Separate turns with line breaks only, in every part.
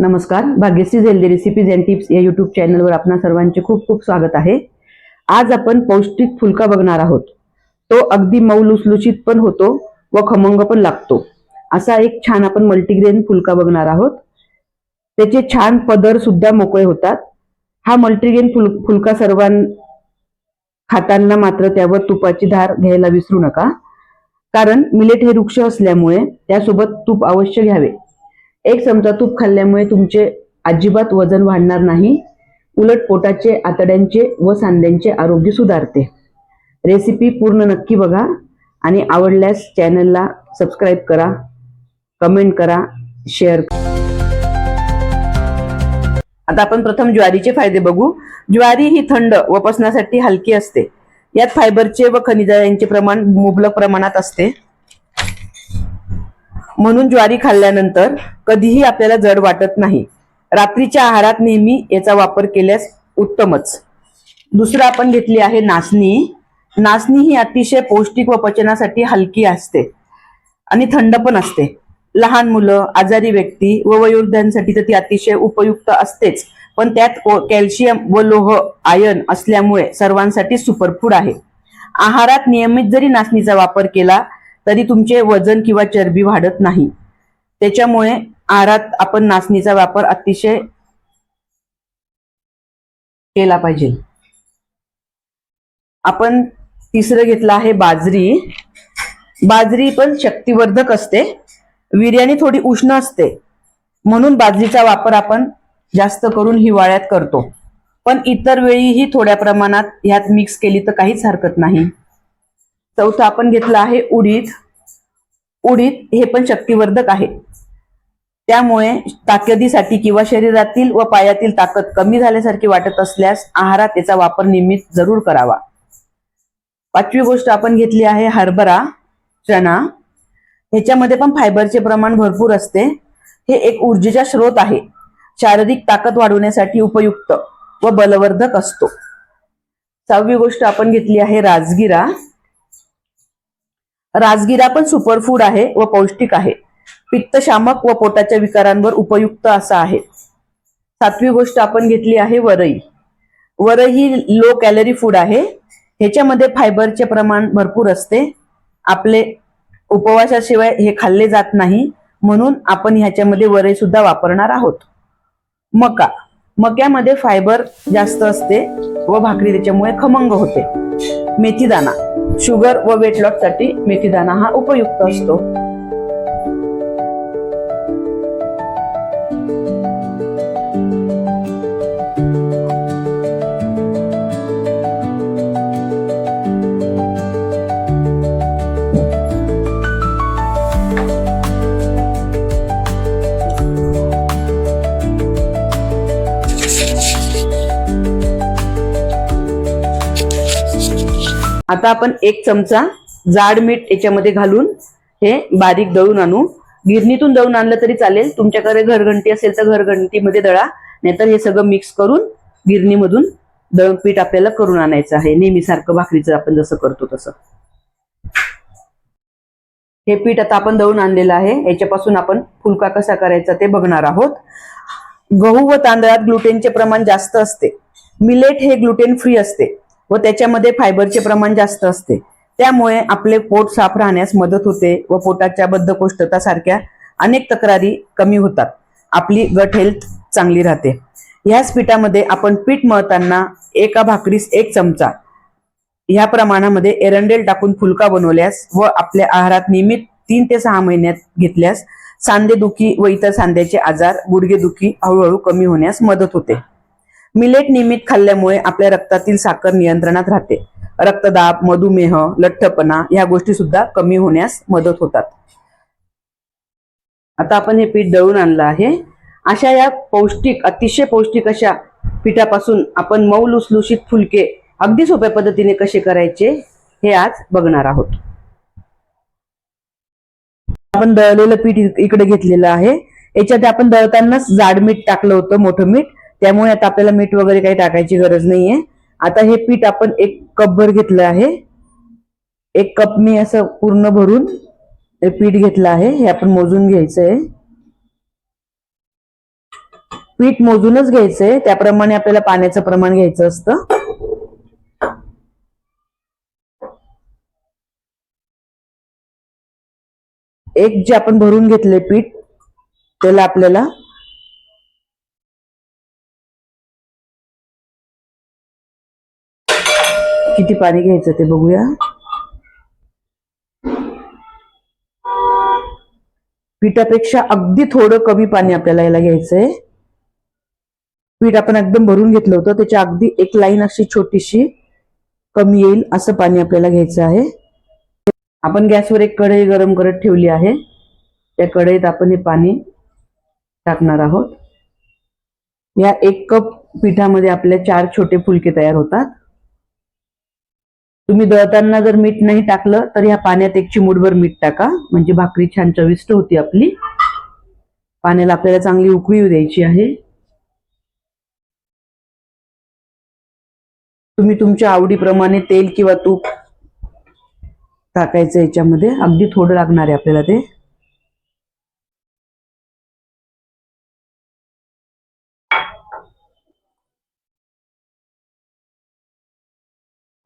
नमस्कार. Bhagyashree healthy recipes and tips या YouTube चॅनलवर आपणा सर्वांचे खूप खूप स्वागत आहे. आज आपण पौष्टिक फुलका बघणार आहोत. तो अगदी मऊ लुसलुशीत पण होतो व खमंग पण लागतो. असा एक छान आपण मल्टीग्रेन फुलका बघणार आहोत. त्याचे छान पदर सुद्धा मोकळे होतात. हा मल्टीग्रेन फुल फुलका सर्वां खाताना मात्र त्यावर तुपाची धार घ्यायला विसरू नका. कारण मिलेट हे वृक्ष असल्यामुळे त्यासोबत तूप अवश्य घ्यावे. एक चमचा तूप खाल्ल्यामुळे तुमचे अजिबात वजन वाढणार नाही. उलट पोटाचे आतड्यांचे व सांध्यांचे आरोग्य सुधारते. रेसिपी पूर्ण नक्की बघा आणि आवडल्यास चॅनलला सबस्क्राईब करा कमेंट करा शेअर आता आपण प्रथम ज्वारीचे फायदे बघू. ज्वारी ही थंड व पचनासाठी हलकी असते. यात फायबरचे व खनिजा यांचे प्रमाण मुबलक प्रमाणात असते. म्हणून ज्वारी खाल्ल्यानंतर कधीही आपल्याला जड वाटत नाही. रात्रीच्या आहारात नेहमी याचा वापर केल्यास उत्तमच. दुसरं आपण घेतली आहे नाचणी. नाचणी ही अतिशय पौष्टिक व पचनासाठी हलकी असते आणि थंड पण असते. लहान मुलं आजारी व्यक्ती व वयोवृद्धांसाठी तर ती अतिशय उपयुक्त असतेच. पण त्यात कॅल्शियम व लोह आयन असल्यामुळे सर्वांसाठी सुपरफूड आहे. आहारात नियमित जरी नाचणीचा वापर केला तरी तुमचे वजन किंवा चरबी वाढत नाही. त्याच्यामुळे आहारात आपण नाचणीचा वापर अतिशय केला पाहिजे. आपण तिसरं घेतलं आहे बाजरी. बाजरी पण शक्तिवर्धक असते. वीर्याने थोडी उष्ण असते. म्हणून बाजरीचा वापर आपण जास्त करून हिवाळ्यात करतो. पण इतर वेळीही थोड्या प्रमाणात ह्यात मिक्स केली तर काहीच हरकत नाही. चौथं आपण घेतलं आहे उडीद. उडीद हे पण शक्तिवर्धक आहे. त्यामुळे ताकदीसाठी किंवा शरीरातील व पायातील ताकद कमी झाल्यासारखी वाटत असल्यास आहारात त्याचा वापर नियमित जरूर करावा. पाचवी गोष्ट आपण घेतली आहे हरभरा चणा. ह्याच्यामध्ये पण फायबरचे प्रमाण भरपूर असते. हे एक ऊर्जेचा स्रोत आहे. शारीरिक ताकद वाढवण्यासाठी उपयुक्त व बलवर्धक असतो. सहावी गोष्ट आपण घेतली आहे राजगिरा. राजगिरा पण सुपरफूड आहे व पौष्टिक आहे. पित्तशामक व पोटाच्या विकारांवर उपयुक्त असा आहे. सातवी गोष्ट आपण घेतली आहे वरई. वरई ही लो कॅलरी फूड आहे. ह्याच्यामध्ये फायबरचे प्रमाण भरपूर असते. आपले उपवासाशिवाय हे खाल्ले जात नाही. म्हणून आपण ह्याच्यामध्ये वरई सुद्धा वापरणार आहोत. मका. मक्यामध्ये फायबर जास्त असते व भाकरी त्याच्यामुळे खमंग होते. मेथीदाना शुगर व वेट लॉससाठी मेथीदाणा हा उपयुक्त असतो. आता आपण एक चमचा जाड मीठ याच्यामध्ये घालून हे बारीक दळून आणू. गिरणीतून दळून आणलं तरी चालेल. तुमच्याकडे घरघंटी असेल तर घरघंटीमध्ये दळा. नाहीतर हे सगळं मिक्स करून गिरणीमधून दळण पीठ आपल्याला करून आणायचं आहे. नेहमीसारखं भाकरीचं आपण जसं करतो तसं. हे पीठ आता आपण दळून आणलेलं आहे. याच्यापासून आपण फुलका कसा करायचा ते बघणार आहोत. गहू व तांदळात ग्लुटेनचे प्रमाण जास्त असते. मिलेट हे ग्लुटेन फ्री असते. व त्याच्यामध्ये फायबरचे प्रमाण जास्त असते. त्यामुळे आपले पोट साफ राहण्यास मदत होते व पोटाच्या बद्धकोष्ठता सारख्या अनेक तक्रारी कमी होतात. आपली गट हेल्थ चांगली राहते. ह्याच पिठामध्ये आपण पीठ मळताना एका भाकरीस एक चमचा ह्या प्रमाणामध्ये एरंडेल टाकून फुलका बनवल्यास व आपल्या आहारात नियमित तीन ते सहा महिन्यात घेतल्यास सांधेदुखी व इतर सांध्याचे आजार गुडघेदुखी हळूहळू कमी होण्यास मदत होते. मिलेट नियमित खाल्ल्यामुळे आपल्या रक्तातील साखर नियंत्रणात राहते. रक्तदाब मधुमेह लठ्ठपणा ह्या गोष्टी सुद्धा कमी होण्यास मदत होतात. आता आपण हे पीठ दळून आणलं आहे. अशा या पौष्टिक अतिशय पौष्टिक अशा पिठापासून आपण मऊ लुसलुशीत फुलके अगदी सोप्या पद्धतीने कसे करायचे हे आज बघणार आहोत. आपण दळलेलं पीठ इकडे घेतलेलं आहे. याच्यात आपण दळतानाच जाड मीठ टाकलं होतं मोठं मीठ. त्यामुळे आता आपल्याला मीठ वगैरे काही टाकायची गरज नाहीये. आता हे पीठ आपण एक कप भर घेतलं आहे. एक कप मी असं पूर्ण भरून हे पीठ घेतलं आहे. हे आपण मोजून घ्यायचं आहे पीठ मोजूनच घ्यायचंय. त्याप्रमाणे आपल्याला पाण्याचं प्रमाण घ्यायचं असतं. एक जे आपण भरून घेतले पीठ त्याला आपल्याला किती पाणी घ्यायचं ते बघूया. पिठापेक्षा अगदी थोडं कमी पाणी आपल्याला याला घ्यायचंय. पीठ आपण एकदम भरून घेतलं होतं त्याच्या अगदी एक लाईन अशी छोटीशी कमी येईल असं पाणी आपल्याला घ्यायचं आहे. आपण गॅसवर एक कढई गरम करत ठेवली आहे. त्या कढईत आपण हे पाणी टाकणार आहोत. या एक कप पिठामध्ये आपल्या चार छोटे फुलके तयार होतात. तुम्ही दळताना जर मीठ नाही टाकलं तर ह्या पाण्यात एक चिमूटभर मीठ टाका. म्हणजे भाकरी छान चविष्ट होती आपली. पाण्याला आपल्याला चांगली उकळी येऊ द्यायची आहे. तुम्ही तुमच्या आवडीप्रमाणे तेल किंवा तूप टाकायचं याच्यामध्ये. अगदी थोडं लागणार आहे आपल्याला ते.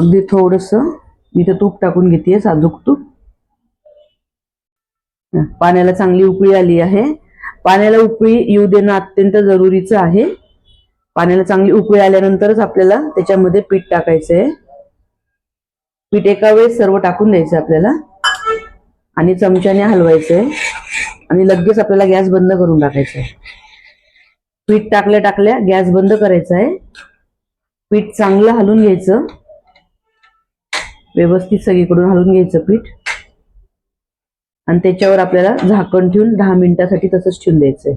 अगदी थोडस. मी तर तूप टाकून घेते साजूक तूप. पाण्याला चांगली उकळी आली आहे. पाण्याला उकळी येऊ देणं अत्यंत जरुरीचं आहे. पाण्याला चांगली उकळी आल्यानंतरच आपल्याला त्याच्यामध्ये पीठ टाकायचं आहे. पीठ एका वेळेस सर्व टाकून द्यायचं आपल्याला. आणि चमच्याने हलवायचंय आणि लगेच आपल्याला गॅस बंद करून टाकायचं आहे. पीठ टाकल्या टाकल्या गॅस बंद करायचा आहे. पीठ चांगलं हलून घ्यायचं. व्यवस्थित सगळीकडून हलवून घ्यायचं पीठ. आणि त्याच्यावर आपल्याला झाकण ठेवून दहा मिनिटासाठी तसंच ठेवून द्यायचंय.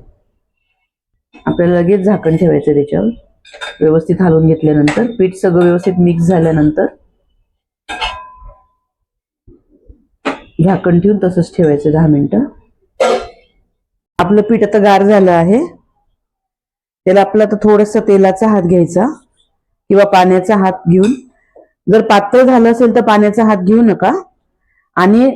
आपल्याला लगेच झाकण ठेवायचं त्याच्यावर. व्यवस्थित हलवून घेतल्यानंतर पीठ सगळं व्यवस्थित मिक्स झाल्यानंतर झाकण ठेवून तसंच ठेवायचं दहा मिनिटं. आपलं पीठ आता गार झालं आहे. त्याला आपला आता थोडस तेलाचा हात घ्यायचा किंवा पाण्याचा हात घेऊन जर पातळ झालं असेल तर पाण्याचा हात घेऊ नका. आणि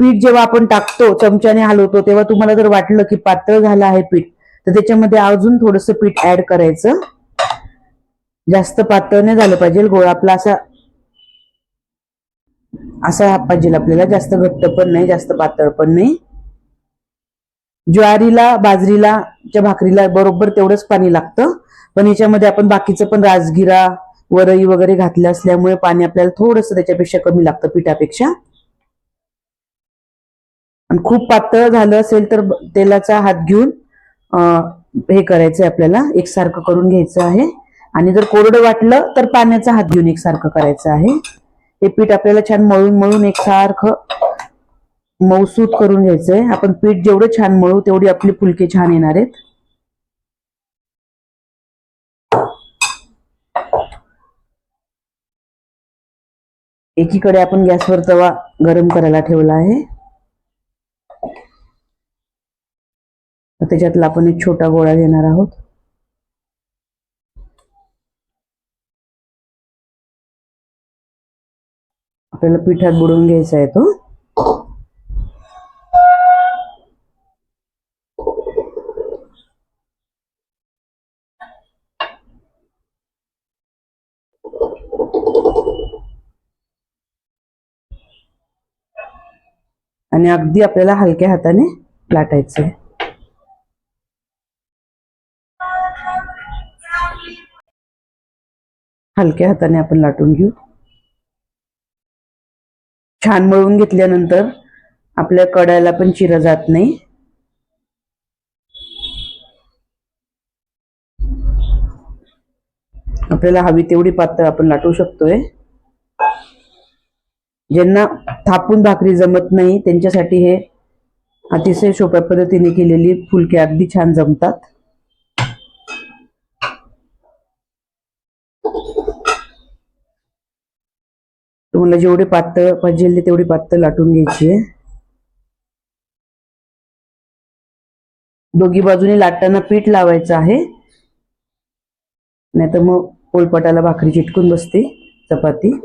पीठ जेव्हा आपण टाकतो चमच्याने हलवतो तेव्हा तुम्हाला जर वाटलं की पातळ झालं आहे पीठ तर त्याच्यामध्ये अजून थोडस पीठ ऍड करायचं. जास्त पातळ नाही झालं पाहिजे. गोळा आपला असा असा पाहिजे आपल्याला. जास्त घट्ट पण नाही जास्त पातळ पण नाही. ज्वारीला बाजरीला च्या भाकरीला बरोबर तेवढंच पाणी लागतं. पण याच्यामध्ये आपण बाकीचं पण राजगिरा वरई वगैरे घातल्या असल्यामुळे पाणी आपल्याला थोडस त्याच्यापेक्षा कमी लागतं पिठापेक्षा. आणि खूप पातळ झालं असेल तर तेलाचा हात घेऊन हे करायचंय आपल्याला एकसारखं करून घ्यायचं आहे. आणि जर कोरडं वाटलं तर पाण्याचा हात घेऊन एकसारखं करायचं आहे. हे पीठ आपल्याला छान मळून मळून एकसारखं मऊसूत करून घ्यायचंय. आपण पीठ जेवढं छान मळू तेवढी आपली फुलके छान येणार आहेत. एकीकडे आपण गॅसवर तवा गरम करायला ठेवला आहे. त्याच्यातला आपण एक छोटा गोळा घेणार आहोत. आपल्याला पिठात बुडवून घ्यायचा आहे तो. आणि अगदी आपल्याला हलक्या हाताने लाटायचं. आहे हलक्या हाताने आपण लाटून घेऊ. छान मळून घेतल्यानंतर आपल्या कडायला पण चिरा जात नाही. आपल्याला हवी तेवढी पातळ आपण लाटू शकतोय. ज्यांना थापून भाकरी जमत नाही. त्यांच्यासाठी हे अतिशय सोप्या पद्धतीने केलेली फुलके अगदी छान जमतात. तुम्हाला जेवढे पातळ पाहिजे तेवढी पातळ लाटून घ्यायची आहे. दोघी बाजूने लाटताना पीठ लावायचं आहे. नाहीतर मग पोलपटाला भाकरी चिटकून बसते चपाती.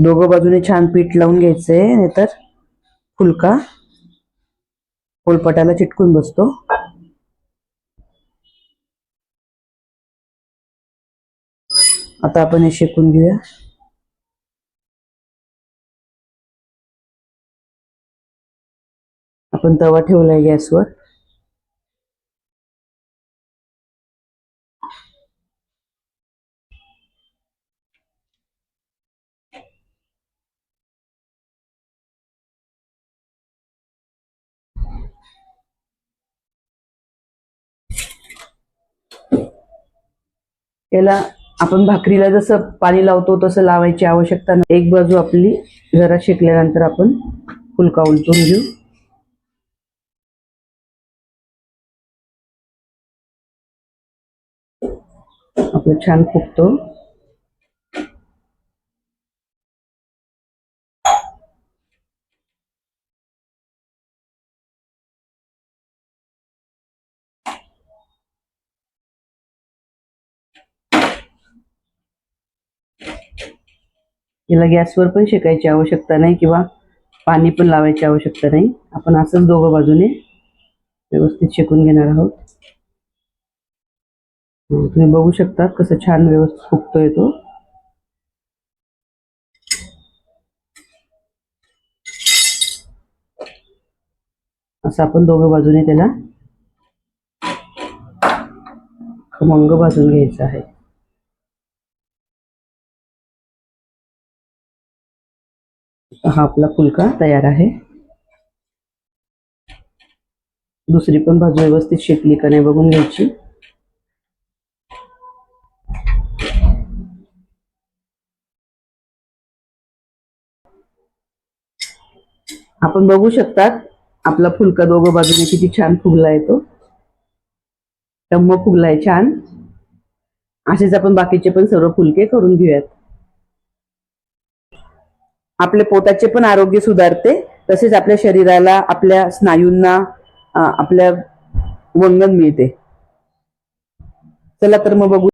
दोघं बाजूने छान पीठ लावून घ्यायचंय नाहीतर फुलका. पोलपटाला चिटकून बसतो. आता आपण हे शेकून घेऊया. आपण तवा ठेवलाय गॅसवर. याला आपण भाकरीला जसं पाणी लावतो तसं लावायची आवश्यकता नाही. एक बाजू आपली जरा शेकल्यानंतर आपण फुलका उलटून घेऊ. आपलं छान फुगतो. याला गॅसवर पण शेकायची आवश्यकता नाही किंवा पाणी पण लावायची आवश्यकता नाही. आपण असंच दोघं बाजूने व्यवस्थित शेकून घेणार आहोत. तुम्ही बघू शकता कसं छान व्यवस्थित फुगतोय तो. असं आपण दोघं बाजूने त्याला खमंग भाजून घ्यायचं आहे. हा आपला फुलका तयार आहे. दुसरी पण बाजू व्यवस्थित शेकली का नाही बघून घ्यायची. आपण बघू शकतात आपला फुलका दोघं बाजूने किती छान फुगला येतो टम्म फुगलाय छान. असेच आपण बाकीचे पण सर्व फुलके करून घेऊयात. आपले पोटाचे पण आरोग्य सुधारते तसेच आपल्या शरीराला आपल्या स्नायूंना आपल्या वंगण मिळते. चला तर मग बघू